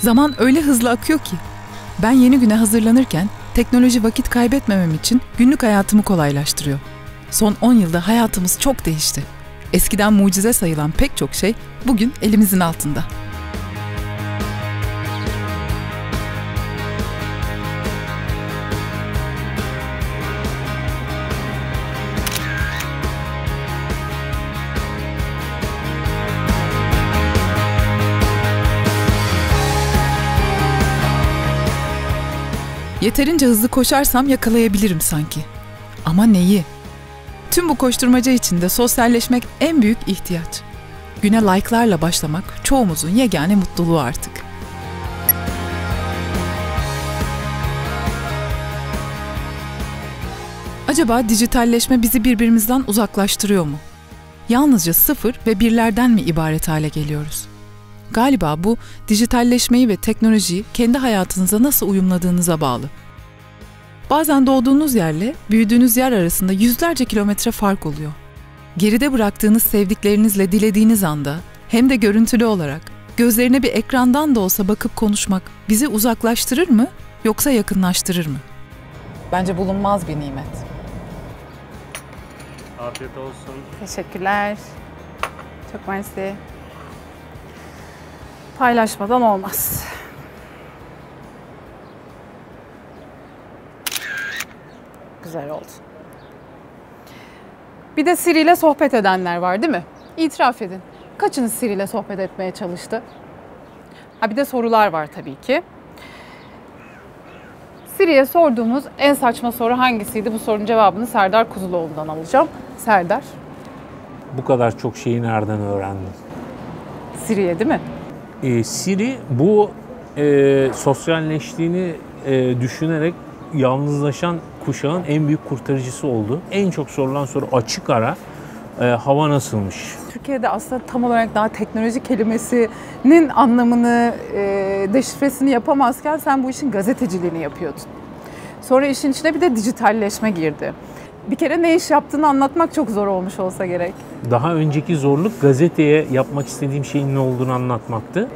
Zaman öyle hızlı akıyor ki. Ben yeni güne hazırlanırken teknoloji vakit kaybetmemem için günlük hayatımı kolaylaştırıyor. Son 10 yılda hayatımız çok değişti. Eskiden mucize sayılan pek çok şey bugün elimizin altında. Yeterince hızlı koşarsam yakalayabilirim sanki. Ama neyi? Tüm bu koşturmaca içinde sosyalleşmek en büyük ihtiyaç. Güne like'larla başlamak çoğumuzun yegane mutluluğu artık. Acaba dijitalleşme bizi birbirimizden uzaklaştırıyor mu? Yalnızca sıfır ve birlerden mi ibaret hale geliyoruz? Galiba bu dijitalleşmeyi ve teknolojiyi kendi hayatınıza nasıl uyumladığınıza bağlı. Bazen doğduğunuz yerle büyüdüğünüz yer arasında yüzlerce kilometre fark oluyor. Geride bıraktığınız sevdiklerinizle dilediğiniz anda hem de görüntülü olarak gözlerine bir ekrandan da olsa bakıp konuşmak bizi uzaklaştırır mı yoksa yakınlaştırır mı? Bence bulunmaz bir nimet. Afiyet olsun. Teşekkürler. Çok mersi. Paylaşmadan olmaz. Güzel oldu. Bir de Siri ile sohbet edenler var değil mi? İtiraf edin. Kaçınız Siri ile sohbet etmeye çalıştı? Ha bir de sorular var tabii ki. Siri'ye sorduğumuz en saçma soru hangisiydi? Bu sorunun cevabını Serdar Kuzuloğlu'ndan alacağım. Serdar, Bu kadar çok şeyi nereden öğrendin? Siri'ye değil mi? Ee, Siri bu e, sosyalleştiğini e, düşünerek yalnızlaşan kuşağın en büyük kurtarıcısı oldu. En çok sorulan soru açık ara e, hava nasılmış? Türkiye'de aslında tam olarak daha teknoloji kelimesinin anlamını, e, deşifresini yapamazken sen bu işin gazeteciliğini yapıyordun. Sonra işin içine bir de dijitalleşme girdi. Bir kere ne iş yaptığını anlatmak çok zor olmuş olsa gerek. Daha önceki zorluk gazeteye yapmak istediğim şeyin ne olduğunu anlatmaktı.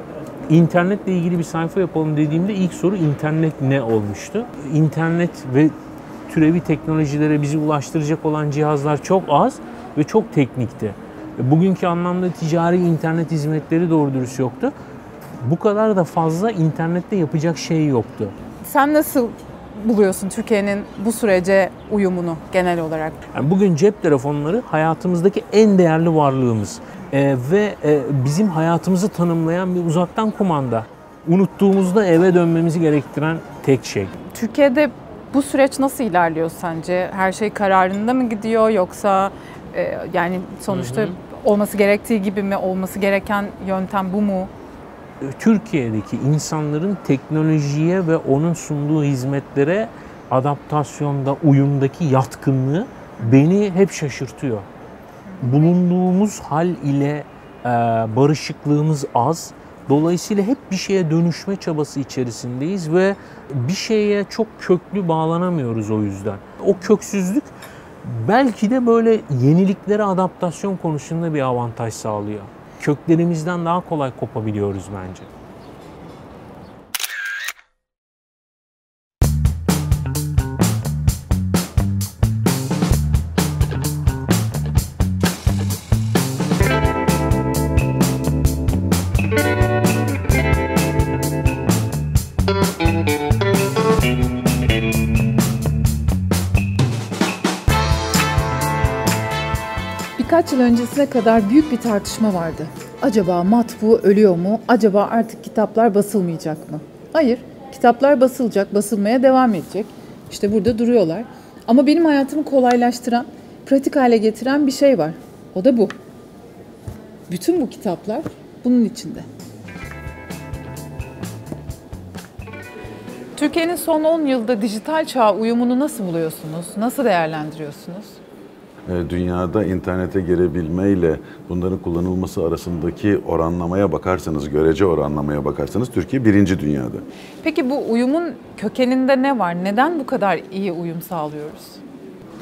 İnternetle ilgili bir sayfa yapalım dediğimde ilk soru internet ne olmuştu. İnternet ve türevi teknolojilere bizi ulaştıracak olan cihazlar çok az ve çok teknikti. Bugünkü anlamda ticari internet hizmetleri doğru dürüst yoktu. Bu kadar da fazla internette yapacak şey yoktu. Sen nasıl buluyorsun Türkiye'nin bu sürece uyumunu genel olarak? Yani bugün cep telefonları hayatımızdaki en değerli varlığımız Ee, ve e, bizim hayatımızı tanımlayan bir uzaktan kumanda. Unuttuğumuzda eve dönmemizi gerektiren tek şey. Türkiye'de bu süreç nasıl ilerliyor sence? Her şey kararında mı gidiyor yoksa e, yani sonuçta Hı hı. olması gerektiği gibi mi olması gereken yöntem bu mu? Türkiye'deki insanların teknolojiye ve onun sunduğu hizmetlere adaptasyonda, uyumdaki yatkınlığı beni hep şaşırtıyor. Bulunduğumuz hal ile e, barışıklığımız az. Dolayısıyla hep bir şeye dönüşme çabası içerisindeyiz ve bir şeye çok köklü bağlanamıyoruz o yüzden. O köksüzlük belki de böyle yeniliklere adaptasyon konusunda bir avantaj sağlıyor. Köklerimizden daha kolay kopabiliyoruz bence. Birkaç yıl öncesine kadar büyük bir tartışma vardı. Acaba matbu ölüyor mu? Acaba artık kitaplar basılmayacak mı? Hayır, kitaplar basılacak, basılmaya devam edecek. İşte burada duruyorlar. Ama benim hayatımı kolaylaştıran, pratik hale getiren bir şey var. O da bu. Bütün bu kitaplar bunun içinde. Türkiye'nin son 10 yılda dijital çağ uyumunu nasıl buluyorsunuz? Nasıl değerlendiriyorsunuz? E, dünyada internete girebilmeyle bunların kullanılması arasındaki oranlamaya bakarsanız, görece oranlamaya bakarsanız Türkiye birinci dünyada. Peki bu uyumun kökeninde ne var? Neden bu kadar iyi uyum sağlıyoruz?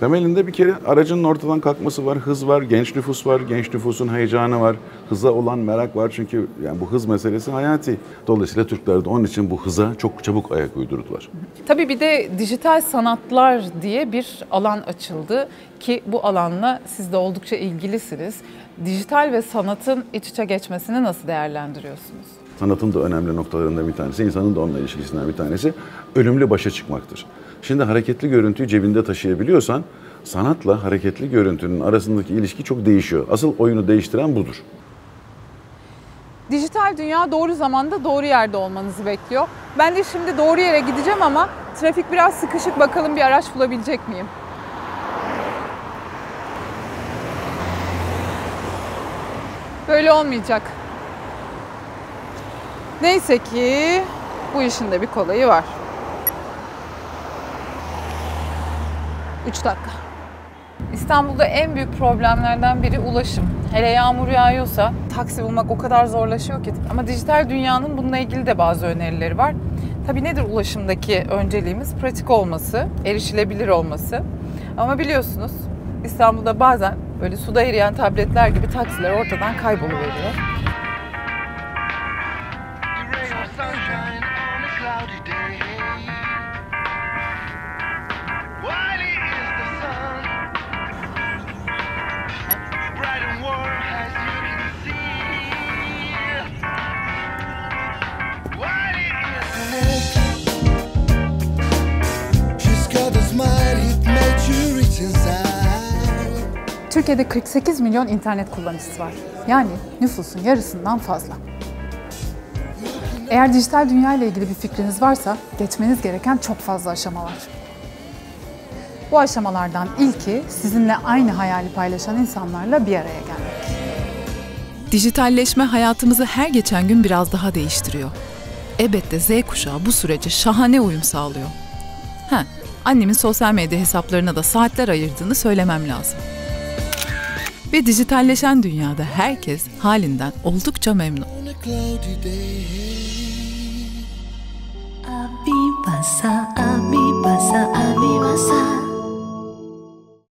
Temelinde bir kere aracın ortadan kalkması var, hız var, genç nüfus var, genç nüfusun heyecanı var, hıza olan merak var çünkü yani bu hız meselesi hayati. Dolayısıyla Türkler de onun için bu hıza çok çabuk ayak uydurdular. Tabii bir de dijital sanatlar diye bir alan açıldı ki bu alanla siz de oldukça ilgilisiniz. Dijital ve sanatın iç içe geçmesini nasıl değerlendiriyorsunuz? Sanatın da önemli noktalarından bir tanesi, insanın da onunla ilişkisinden bir tanesi ölümle başa çıkmaktır. Şimdi hareketli görüntüyü cebinde taşıyabiliyorsan sanatla hareketli görüntünün arasındaki ilişki çok değişiyor. Asıl oyunu değiştiren budur. Dijital dünya doğru zamanda doğru yerde olmanızı bekliyor. Ben de şimdi doğru yere gideceğim ama trafik biraz sıkışık bakalım bir araç bulabilecek miyim? Böyle olmayacak. Neyse ki bu işin de bir kolayı var. 3 dakika. İstanbul'da en büyük problemlerden biri ulaşım. Hele yağmur yağıyorsa taksi bulmak o kadar zorlaşıyor ki. Ama dijital dünyanın bununla ilgili de bazı önerileri var. Tabii nedir ulaşımdaki önceliğimiz? Pratik olması, erişilebilir olması. Ama biliyorsunuz İstanbul'da bazen böyle suda eriyen tabletler gibi taksiler ortadan kayboluveriyor. Türkiye'de 48 milyon internet kullanıcısı var. Yani nüfusun yarısından fazla. Eğer dijital dünya ile ilgili bir fikriniz varsa geçmeniz gereken çok fazla aşama var. Bu aşamalardan ilki sizinle aynı hayali paylaşan insanlarla bir araya gelmek. Dijitalleşme hayatımızı her geçen gün biraz daha değiştiriyor. Elbette Z kuşağı bu sürece şahane uyum sağlıyor. Ha, annemin sosyal medya hesaplarına da saatler ayırdığını söylemem lazım. Ve dijitalleşen dünyada herkes halinden oldukça memnun. masa abi masa abi wasa.